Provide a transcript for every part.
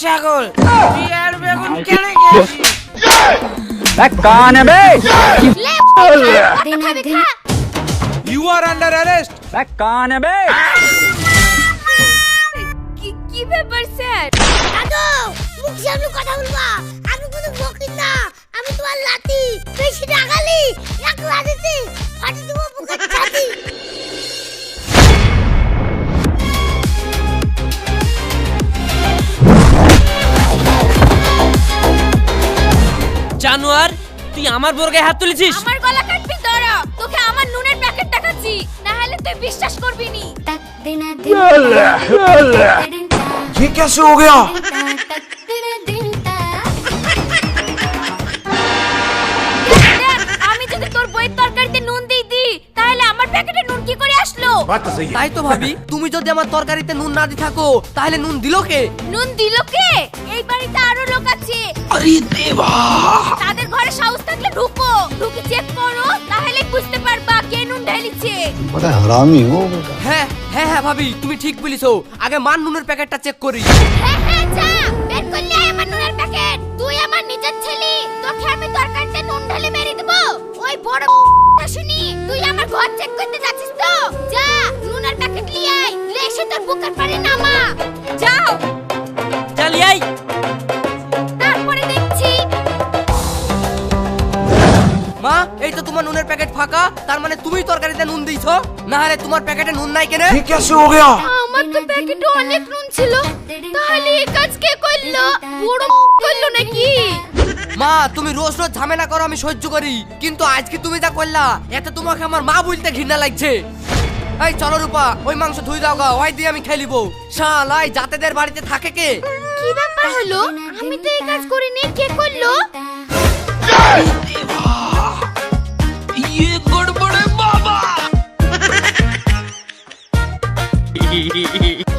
ছাগল। তুই আর বেগুন কেন কান ইউ আর আন্ডার অ্যারেস্ট কান কি ব্যাপার স্যার? দাদু মুখ আমি কোনো বকির না। আমি তোমার লাতি বেশি রাগালি। এক জানোয়ার তুই আমার বোর গায়ে হাত তুলেছিস আমার গলা কাটবি ধরো তোকে আমার নুনের প্যাকেট দেখাচ্ছি না হলে তুই বিশ্বাস করবি নি ये कैसे हो गया করে আসলো তাই তো ভাবি তুমি যদি আমার তরকারিতে নুন না দি থাকো তাহলে নুন দিলো কে নুন দিল কে এই বাড়িতে আরো লোক আছে আরে দেবা তাদের ঘরে সাহস থাকলে ঢুকো ঢুকে চেক করো তাহলে বুঝতে পারবা কে নুন ঢেলিছে बड़ा हरामी हो बेटा হ্যাঁ হ্যাঁ হ্যাঁ ভাবি তুমি ঠিক বলিছো আগে মান নুনের প্যাকেটটা চেক করি হ্যাঁ হ্যাঁ যা বের করলে আয় আমার নুনের প্যাকেট তুই আমার নিজের ছেলে তোকে আমি তরকারিতে নুন ঢেলে মেরে দেবো ওই বড় টা শুনি তুই আমার ঘর চেক করতে যাচ্ছিস তো যা মানে তুমি রোজ রোজ ঝামেলা করো আমি সহ্য করি। কিন্তু আজকে তুমি যা করলা এতে তোমাকে আমার মা বলতে ঘৃণা লাগছে। এই চলো রূপা ওই মাংস ধুই দাও গা ওই দিয়ে আমি খেলিব শালাই জাতেদের বাড়িতে থাকে কে? কি ব্যাপার হলো? আমি তো এই কাজ করিনি কে করল? ও কি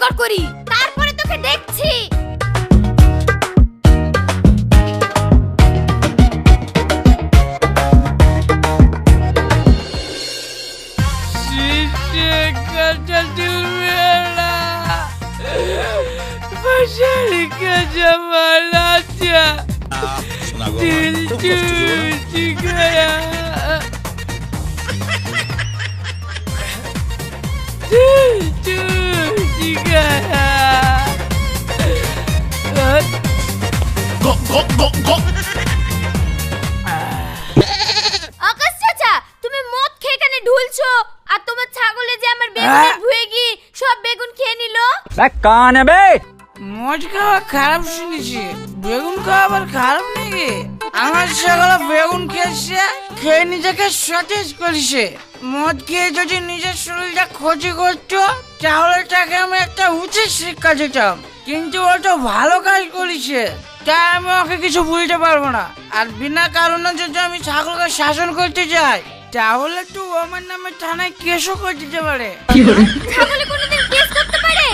জোগাড় করি। তারপরে তোকে দেখছি। দিল চিগায়া আকাশ চাচা তুমি মদ খেয়ে এখানে ঢুলছো আর তোমার ছাগলে যে আমার বেগুন হ্যাঁ? ধুয়ে সব বেগুন খেয়ে নিল? কান হবে মদ খাওয়া খারাপ শুনেছি বেগুন খাওয়া আবার খারাপ নাকি? আমার সকালে বেগুন খেয়েছে খেয়ে নিজেকে সতেজ করেছে। মদ খেয়ে যদি নিজের শরীরটা ক্ষতি করতো তাহলে তাকে আমি একটা উচিত শিক্ষা দিতাম কিন্তু ও তো ভালো কাজ করেছে। তাই আমি ওকে কিছু বলতে পারবো না আর বিনা কারণে যদি আমি ছাগলকে শাসন করতে যাই তাহলে তো ও আমার নামে থানায় কেসও করে দিতে পারে ছাগলে কোনোদিন কেস করতে পারে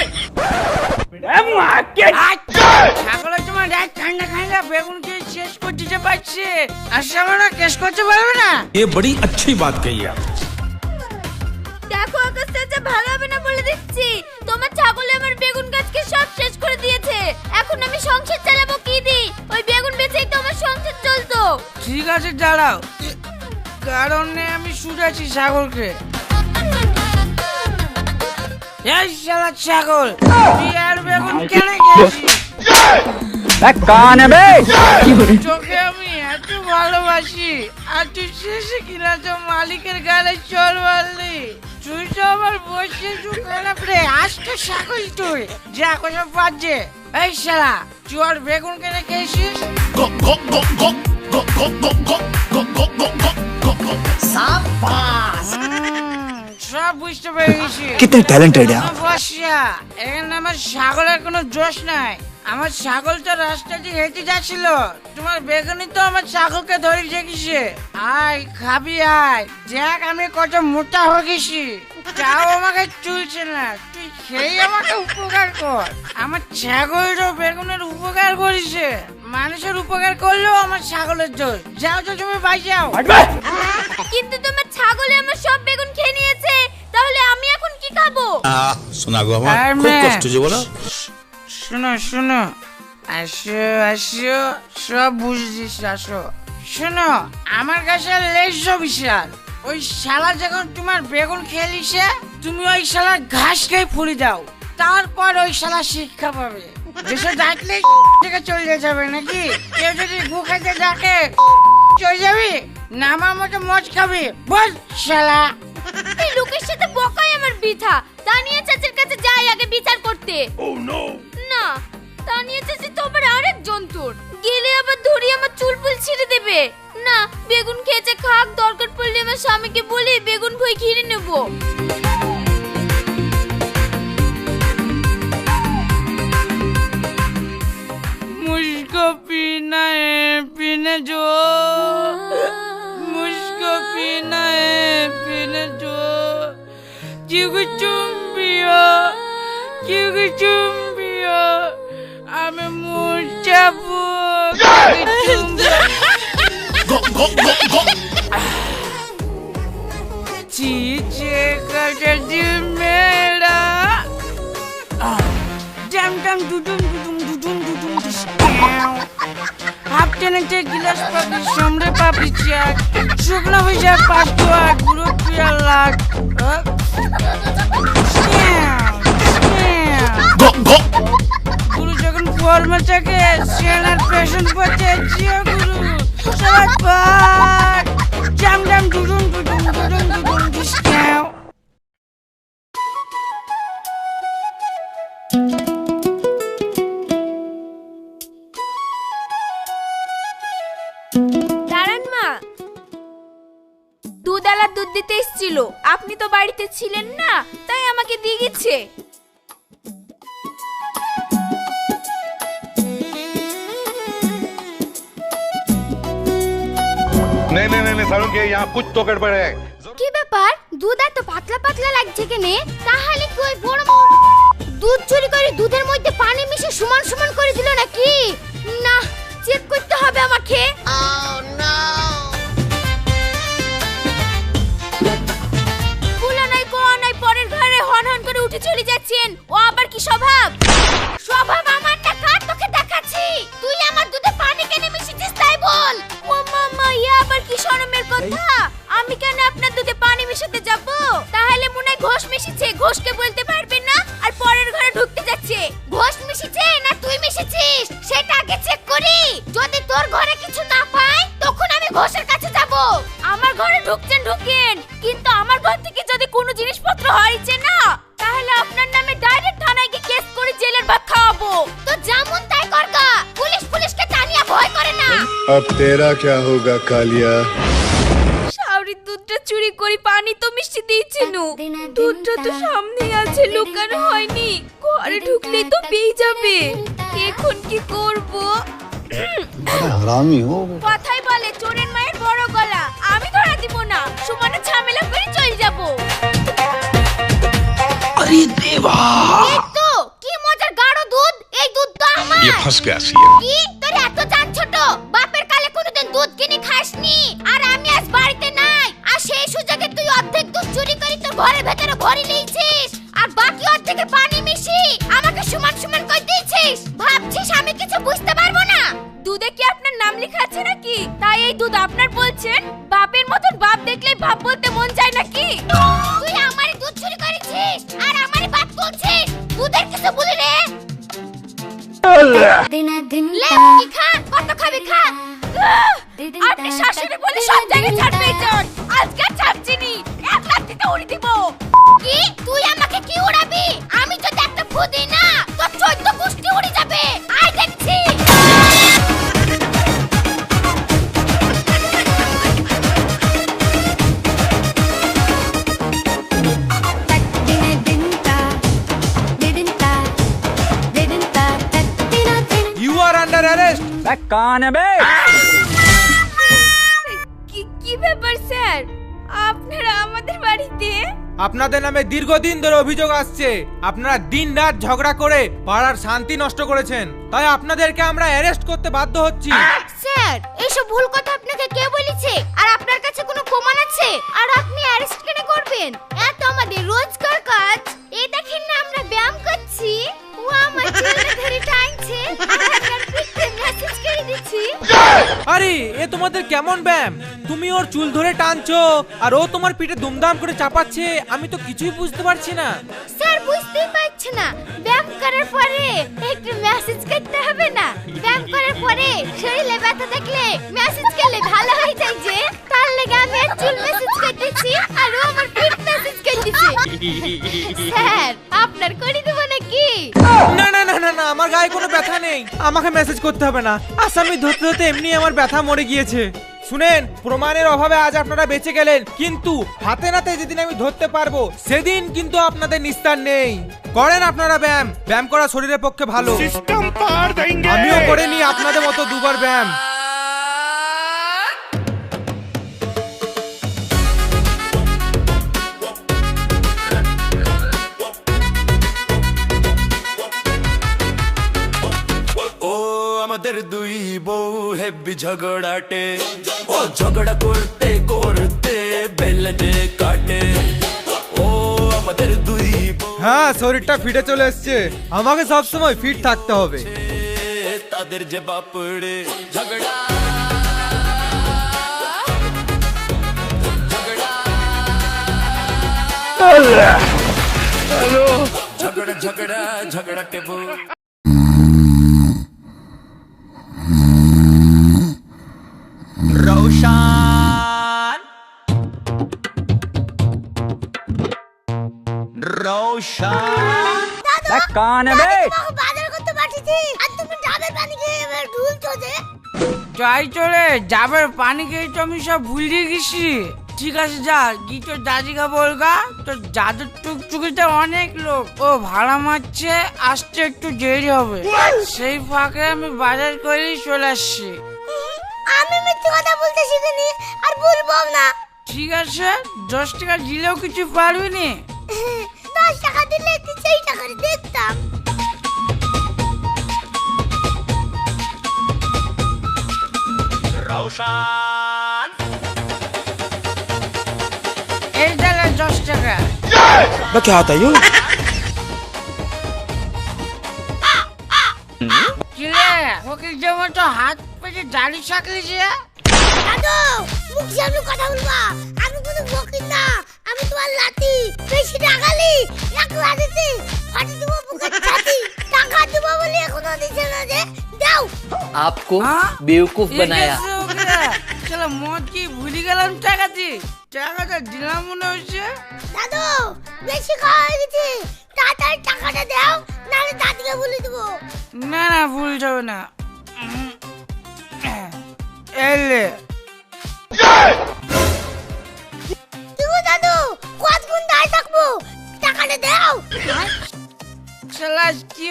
ছাগলের তোমার রাত ঠান্ডা ঠান্ডা বেগুন খেয়ে শেষ করে দিতে পারছে আর সামান্য কেস করতে পারবে না ये बड़ी अच्छी बात कही आप খোয়া কাজটা যা ভালো হবে না বলে দিচ্ছি। তোমার ছাগলে আমার বেগুন গাছকে সব শেষ করে দিয়েছে। এখন আমি সংসার চালাবো কি দিই ওই বেগুন বেচেই তো আমার সংসার চলতো। ঠিক আছে দাঁড়াও। কারণে আমি শুনেছি সাগরকে এই শালা ছাগল তুই আর বেগুন কেন গেছিস কানে বে তোকে আমি এত ভালোবাসি আর তুই শেষে কিনা তো মালিকের গালে চল মারলি। তুই তো আমার বসে তুই রে। আজ তো সাকল তুই। যা কথা বাজে এই শালা তুই আর বেগুন কেনে খেয়েছিস? সব বুঝতে পেরেছি কিতনে ট্যালেন্টেড এখানে আমার ছাগলের কোনো জোশ নাই। আমার ছাগল ছাগলটা রাস্তাটি হেঁটে যাচ্ছিল। তোমার বেগুনি তো আমার ছাগলকে ধরে জেগেছে আয় খাবি আয়। দেখ আমি কত মোটা হয়ে গেছি। তাও আমাকে চুলছে না। তুই সেই আমাকে উপকার কর। আমার ছাগল ছাগলটা বেগুনের উপকার করেছে। মানুষের উপকার করলেও আমার ছাগলের জোর। যাও তো তুমি বাই যাও। কিন্তু তোমার ছাগলে আমার সব বেগুন খেয়ে নিয়েছে। তাহলে আমি এখন কি খাব? সোনা আমার খুব কষ্ট যে বলো। শোনো শোনো। আসো আসো। সব বুঝছিস আসো। শোনো আমার কাছে লেজো বিশাল। ওই শালা যখন তোমার বেগুন খেলিছে তুমি ওই শালার ঘাস খেয়ে ফুলি দাও। তারপর ওই শালা শিক্ষা পাবে। দেশে ডাকলে থেকে চলে যাবে নাকি? কেউ যদি গু খাইতে ডাকে চলে যাবি? না আমার মতো মজ খাবি। বল শালা। এই লোকের সাথে বকাই আমার বৃথা। তানিয়া চাচির কাছে যাই আগে বিচার করতে। না তা নিয়ে চেঁচি তো আবার আরেক জন্তুর। গেলে আবার ধরি আমার চুল ফুল ছিঁড়ে দেবে। না, বেগুন খেয়েছে, খাক, দরকার পড়লে আমার স্বামীকে বলি, বেগুন ভই ঘিরে নেব। মুশকো পিনা পিনে জো। মুশকো পিনা পিনে জো। কিউ চুম্বিয়া কিউ চুম আমি মর যাব চিচে কাটা মেরা ড্যাম দুদুম দুদুম দুদুম দুদুম ডিস হাফ টেনেতে গিলাস পাবি সামনে পাবি চাক শুকনো হয়ে যায় পাঁচ দোয়া গুঁড়ো পিয়া লাগ গুরু থাকে সেনার পেশেন্ট পড়তে জিও গুরু। সবাই পাক। জাম জাম দুদুম দুদুম দুদুম দুদুম ডিস দাঁড়ান মা। দুধ দুধ দিতে এসেছিল। আপনি তো বাড়িতে ছিলেন না, তাই আমাকে দিয়ে গেছে। नहीं नहीं नहीं नहीं सारुण के यहाँ कुछ तो गड़बड़ है কি ব্যাপার দুধ এত পাতলা পাতলা লাগছে কেনে তাহলে কি ওই বড় মা- দুধ চুরি করে দুধের মধ্যে পানি মিশে সমান সমান করে দিল নাকি না চেক করতে হবে আমাকে কুলা নাই কোয়া নাই পরের ঘরে হন হন করে উঠে চলে যাচ্ছেন ও আবার কি স্বভাব স্বভাব আমার না কার তোকে দেখাচ্ছি তুই আমার দুধে পানি কেনে মিশিয়েছিস বল। ও মামা ইয়া আবার কি শরমের কথা? আমি কেন আপনার দুধে পানি মিশাতে যাব? তাহলে মনে হয় ঘোষ মিশিছে ঘোষকে বলতে পারবেন না? আর পরের ঘরে ঢুকতে যাচ্ছে। ঘোষ মিশিছে না তুই মিশিছিস সেটা আগে চেক করি। যদি তোর ঘরে কিছু না পাই তখন আমি ঘোষের কাছে যাব। আমার ঘরে ঢুকছেন ঢুকেন। কিন্তু আমার ঘর থেকে যদি কোনো জিনিসপত্র হারিয়েছে না তাহলে আপনার নামে ডাইরেক্ট থানায় গিয়ে কেস করে জেলের ভাত খাওয়াবো। তো যেমন अब तेरा क्या होगा कालिया শাওরির দুধটা চুরি করে পানি তো মিষ্টি দিয়েছিল দুধটা তো সামনে আছে লুকানো হয়নি ঘরে ঢুকলেই তো পেয়ে যাবে এখন কি করব बड़ा हरामी हो बेटा কথাই বলে চোরের মায়ের বড় গলা আমি ধরা দিব না সুমনে ঝামেলা করে চল যাব अरे देवा এই দুধ তো আমার ये फंस गया सीएम কি তোর এত জান ছোট বাপের কালে কোনোদিন দুধ কিনে খাসনি আর আমি আজ বাড়িতে নাই আর সেই সুযোগে তুই অর্ধেক দুধ চুরি করে তোর ঘরের ভেতরে ভরি নিয়েছিস আর বাকি অর্ধেকে পানি মিশি আমাকে সমান সমান করে দিয়েছিস লে কি খা কত খাবি খা! আপনি শাশুড়ি বলে সব আপনাদের নামে দীর্ঘদিন ধরে অভিযোগ আসছে। আপনারা দিন রাত ঝগড়া করে পাড়ার শান্তি নষ্ট করেছেন। তাই আপনাদেরকে আমরা অ্যারেস্ট করতে বাধ্য হচ্ছি। স্যার এইসব ভুল কথা আপনাকে কে বলেছে? আর আপনার কাছে কোনো প্রমাণ আছে? আর আপনি অ্যারেস্ট কেন করবেন? এত আমাদের রোজকার কাজ। এই দেখেন না, আমরা ব্যায়াম করছি। ও আমার ধরে আরে, এ তোমাদের কেমন ব্যায়াম? তুমি ওর চুল ধরে টানছো আর ও তোমার পিঠে দুমদাম করে চাপাচ্ছে, আমি তো কিছুই বুঝতে পারছি না। স্যার, বুঝতেই পারছে না। ব্যায়াম করার পরে একটু মেসেজ করতে হবে না। ব্যায়াম করার পরে শরীরে ব্যথা দেখলে মেসেজ করলে ভালো হয়ে যায় যে, তার লেগে আমি চুল মেসেজ করতেছি আর ও আমার পিঠ মেসেজ করতেছে। স্যার, আপনার করে দেবো নেই। আমাকে মেসেজ করতে হবে না। আসামি ধরতে ধরতে এমনি আমার ব্যথা মরে গিয়েছে। শুনেন প্রমাণের অভাবে আজ আপনারা বেঁচে গেলেন। কিন্তু হাতে নাতে যেদিন আমি ধরতে পারব সেদিন কিন্তু আপনাদের নিস্তার নেই। করেন আপনারা ব্যায়াম। ব্যায়াম করা শরীরের পক্ষে ভালো। আমিও করে নি আপনাদের মতো দুবার ব্যায়াম। আমাদের দুই বউ হেব্বি ঝগড়াটে। ও ঝগড়া করতে করতে বেলনে কাটে। ও আমাদের দুই হ্যাঁ শরীরটা ফিটে চলে এসছে। আমাকে সবসময় ফিট থাকতে হবে। তাদের যে বাপড়ে ঝগড়া। ঝগড়া ঝগড়া ঝগড়া के वो রৌশান রৌশান কান বে। বাজার করতে পাঠিয়েছি। আর তুমি পানি খেয়ে তো আমি সব ভুলিয়ে গেছি। ঠিক আছে যা গি তোর দাদিকা বলগা তোর দাদুর টুকটুকিতে অনেক লোক। ও ভাড়া মারছে আসতে একটু দেরি হবে। সেই ফাঁকে আমি বাজার করেই চলে আসছি। আমি মিথ্যে কথা বলতে শিখিনি আর বলব না। ঠিক আছে দশ টাকা দিলেও কিছু পারবি নি। দশ টাকা দিলে একটু চেষ্টা করে দেখতাম। এই তাহলে দশ টাকা। কিরে যেমন তো হাত তুই দাড়ি ছাকলি যে? দাদু মুখ সামনে কথা বলবা। আমি কোনো বকির না আমি তোমার লাতি বেশি ডাকালি এক লাতিতে ফাটি দিব বুকের ছাতি টাকা দিব বলে এখনও দিছে না যে দাও। আপকো বেওকুফ বানায়া চলো মদ কি ভুলি গেলাম টাকাটি টাকাটা দিলাম মনে হচ্ছে। দাদু বেশি খাওয়া হয়ে তাড়াতাড়ি টাকাটা দাও নাহলে দাদিকে বলে দেবো। না না ভুল যাবে না। elle. দাঁড়িয়ে থাকব? টাকাটা দাও। হ্যাঁ? কি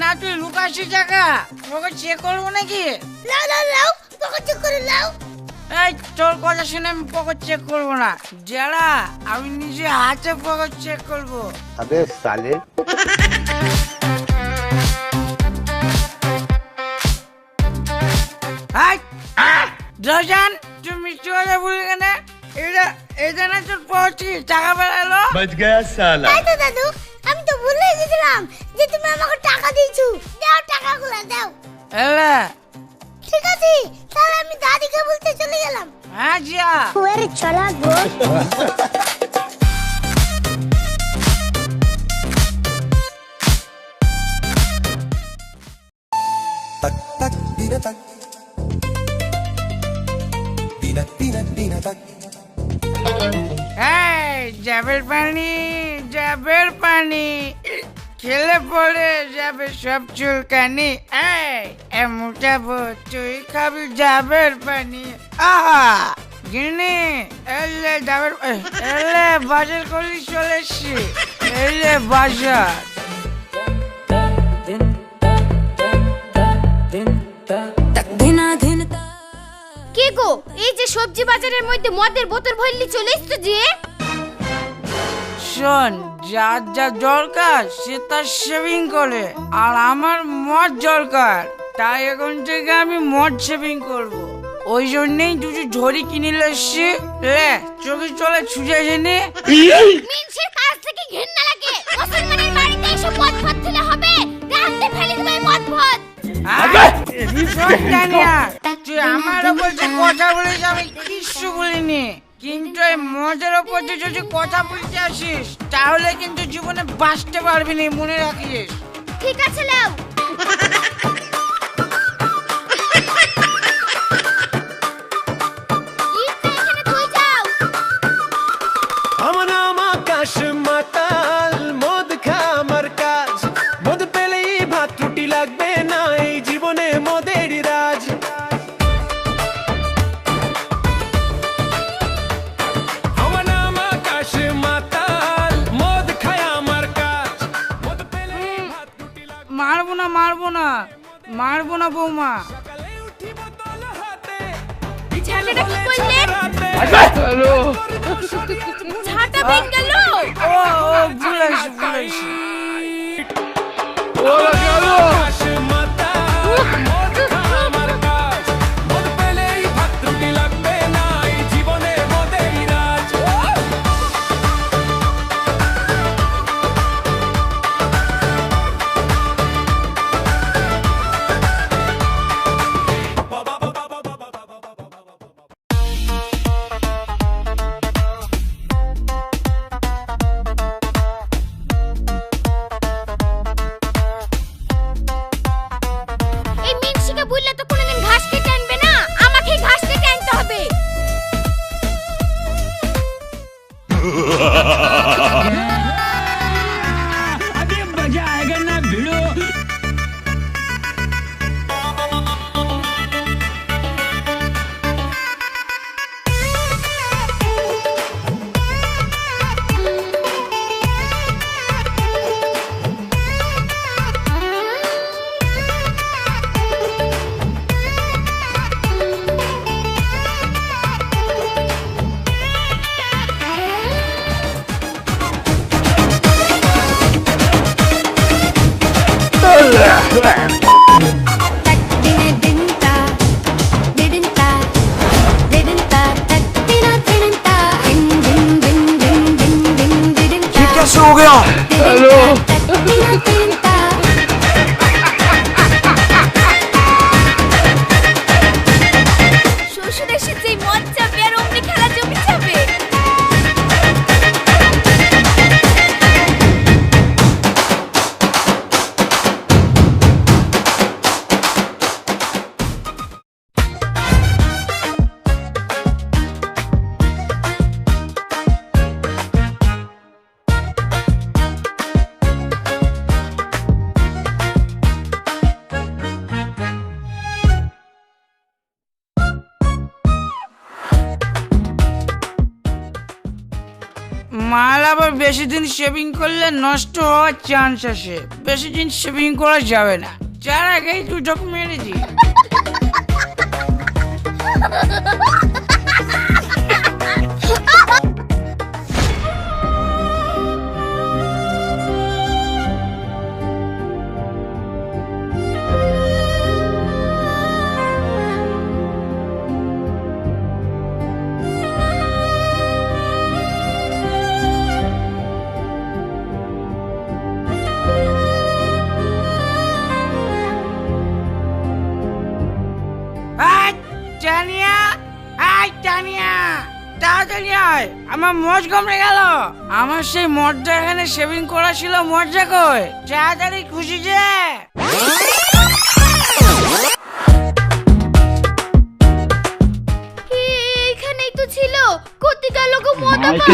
না তুই লুকাসি টাকা। চেক করব নাকি? লাও পকেট চেক করে এই তোর কথা শুনে আমি পকেট চেক না। আমি নিজে হাতে পকেট চেক করব। রোশন তুমি চলে বলে কেন এটা এটা না তোর পড়ছি টাকা বেড়ালো বাজ গয়া সালা তাই তো দাদু আমি তো ভুলে গেছিলাম যে তুমি আমাকে টাকা দিয়েছ। দাও টাকাগুলো দাও। এলা। ঠিক আছে তাহলে আমি দাদিকে বলতে চলে গেলাম। হ্যাঁ জিয়া। ওর চলা গো। tak tak dire tak এই, যাবের পানি যাবের পানি। খেলে পড়ে যাবে সব চুলকানি। মুটাবো তুই খাবি যাবের পানি। আহা গিনি এলে যাবের এলে বাজার করলি চলে এলে বাজার। কে গো এই যে সবজি বাজারের মধ্যে মদের বোতল ভরলি চলে এসছো যে? শোন যার যা দরকার সে তার সেভিং করে আর আমার মদ দরকার তাই এখন থেকে আমি মদ সেভিং করব। ওই জন্যই দুটো ঝড়ি কিনে এসছি। লে চোখে চলে ছুঁজে জেনে মিনসের কাছ থেকে ঘৃণা লাগে। মুসলমানের বাড়িতে এসব মদ ফদ হবে। রাখতে ফেলে দেবে মদ ফদ তুই আমার ওপর যে কথা বলিস আমি কিচ্ছু বলিনি কিন্তু এই মজার ওপর যে যদি কথা বলতে আসিস তাহলে কিন্তু জীবনে বাঁচতে পারবি না মনে রাখিস ঠিক আছে লাও শেভিং করলে নষ্ট হওয়ার চান্স আছে বেশি দিন শেভিং করা যাবে না। যার আগেই যখন মেরেছি আমার মজ কমে গেল। আমার সেই মজটা এখানে সেভিং করা ছিল মজা কই? তাড়াতাড়ি খুশি যে। এইখানেই তো ছিল? কোথি গেল গো মদ আবার?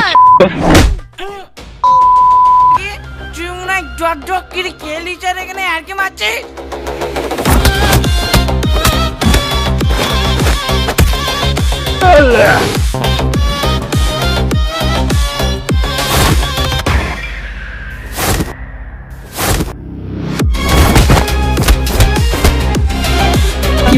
কি? তুই মনে হয় ডট ডট করে খেলি চার এখানে আর কি মারছিস?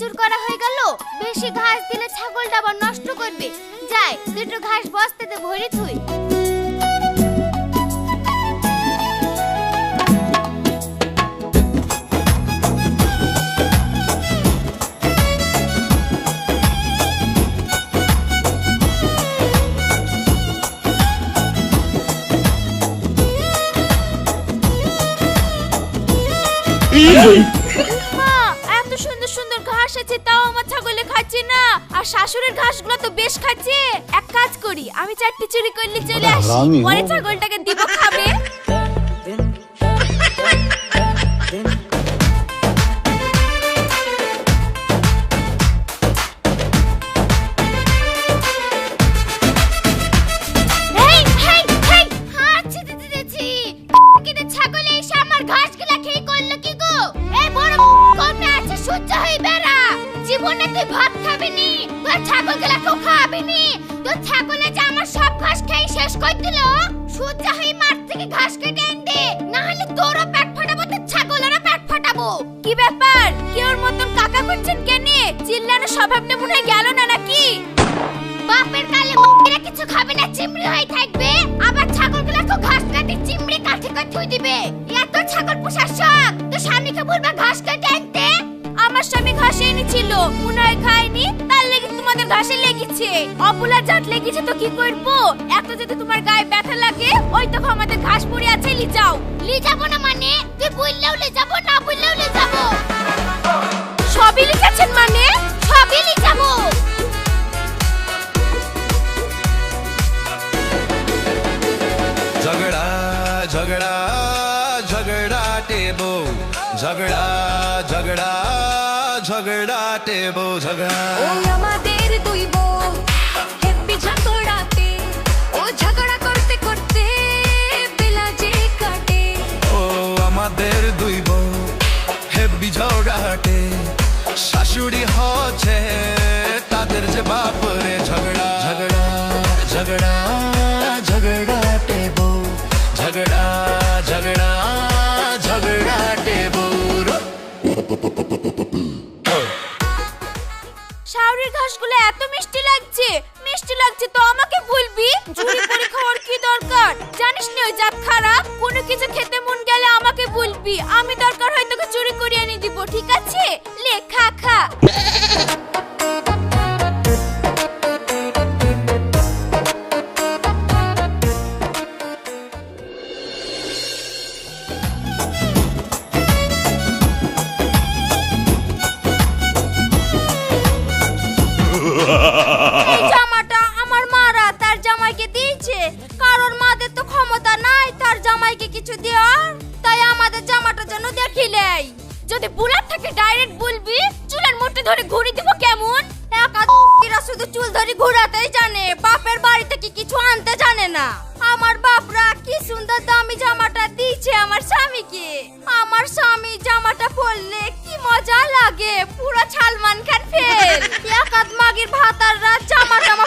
চুর করা হয়ে গেল। বেশি ঘাস দিলে ছাগলটা আবার নষ্ট করবে। যাই, দুটো ঘাস বস্তাতে ভরে থুই। মা আর ঘাসগুলো তো বেশ খাচ্ছে। এক কাজ করি আমি চারটি চুরি করলে চলে আসি। পরে ছাগলটাকে লি যাও। লি যাব না মানে? তুই বললেও লি যাব না বললেও লি যাব? সবই লিখেছেন মানে? সবই লি যাব। ঝগড়া ঝগড়া ঝগড়া টেবো। ঝগড়া ঝগড়া ঝগড়া টেবো ঝগড়া। শাশুড়ি হচ্ছে তাদের যে বাপরে ঝগড়া। ঝগড়া ঝগড়া ঝগড়াটে বউ ঝগড়া ঝগড়া ঝগড়াটে বউ শাওরির ঘাসগুলো এত মিষ্টি লাগছে। মিষ্টি লাগছে তো আমাকে বলবি? চুরি করে খাওয়ার কি দরকার? জানিস না, ওই জাত খারাপ, কোনো কিছু খেতে মন গেলে আমাকে বলবি। আমি দরকার হয় তোকে চুরি করিয়ে নিয়ে দিব, ঠিক আছে? লে, খা খা। ধরে ঘুরি দিব কেমন? একা শুধু চুল ধরে ঘোরাতেই জানে, বাপের বাড়ি থেকে কিছু আনতে জানে না। আমার বাপরা কি সুন্দর দামি জামাটা দিয়েছে আমার স্বামীকে। আমার স্বামী জামাটা পরলে কি মজা লাগে, পুরো ছালমান খান ফেল। একাত মাগির ভাতাররা জামা টামা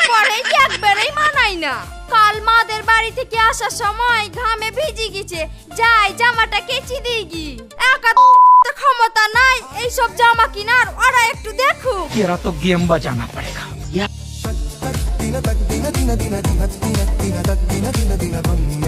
পরে একবারেই মানাই না কাল মাদের বাড়ি থেকে আসার সময় ঘামে ভিজে গেছে যাই জামাটা কেচি দিই গি একা তো ক্ষমতা নাই এইসব জামা কিনার ওরা একটু দেখুক तेरा तो गेम बजाना पड़ेगा চুপা ছিড়িলে তোর মুখে চুপা তোর খুব বড়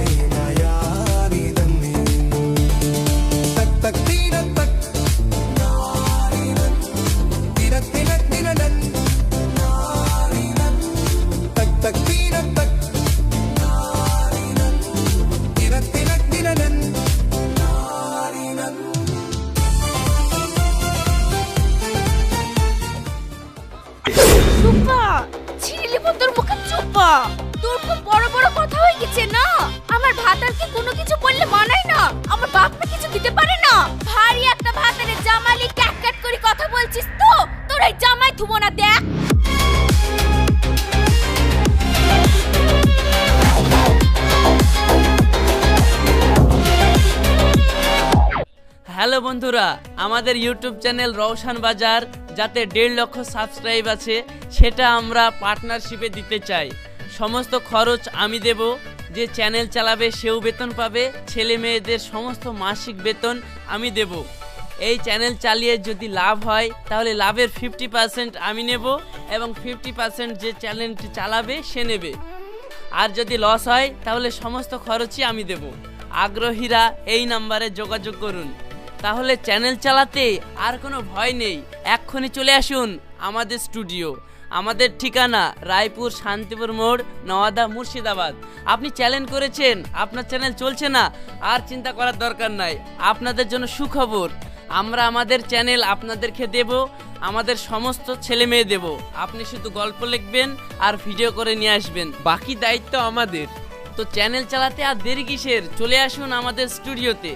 বন্ধুরা, আমাদের ইউটিউব চ্যানেল রওশান বাজার, যাতে দেড় লক্ষ সাবস্ক্রাইব আছে, সেটা আমরা পার্টনারশিপে দিতে চাই। সমস্ত খরচ আমি দেব, যে চ্যানেল চালাবে সেও বেতন পাবে, ছেলে মেয়েদের সমস্ত মাসিক বেতন আমি দেব। এই চ্যানেল চালিয়ে যদি লাভ হয়, তাহলে লাভের ফিফটি পার্সেন্ট আমি নেব এবং ফিফটি পার্সেন্ট যে চ্যানেলটি চালাবে, সে নেবে। আর যদি লস হয়, তাহলে সমস্ত খরচই আমি দেব। আগ্রহীরা এই নাম্বারে যোগাযোগ করুন। তাহলে চ্যানেল চালাতে আর কোনো ভয় নেই। এক্ষুনি চলে আসুন আমাদের স্টুডিও। আমাদের ঠিকানা রায়পুর শান্তিপুর মোড়, নওয়াদা মুর্শিদাবাদ। আপনি চ্যানেল করেছেন, আপনার চ্যানেল চলছে না, আর চিন্তা করার দরকার নাই। আপনাদের জন্য সুখবর, আমরা আমাদের চ্যানেল আপনাদেরকে দেব, আমাদের সমস্ত ছেলে মেয়ে দেব। আপনি শুধু গল্প লিখবেন আর ভিডিও করে নিয়ে আসবেন, বাকি দায়িত্ব আমাদের। তো চ্যানেল চালাতে আর দেরি কিসের? চলে আসুন আমাদের স্টুডিওতে।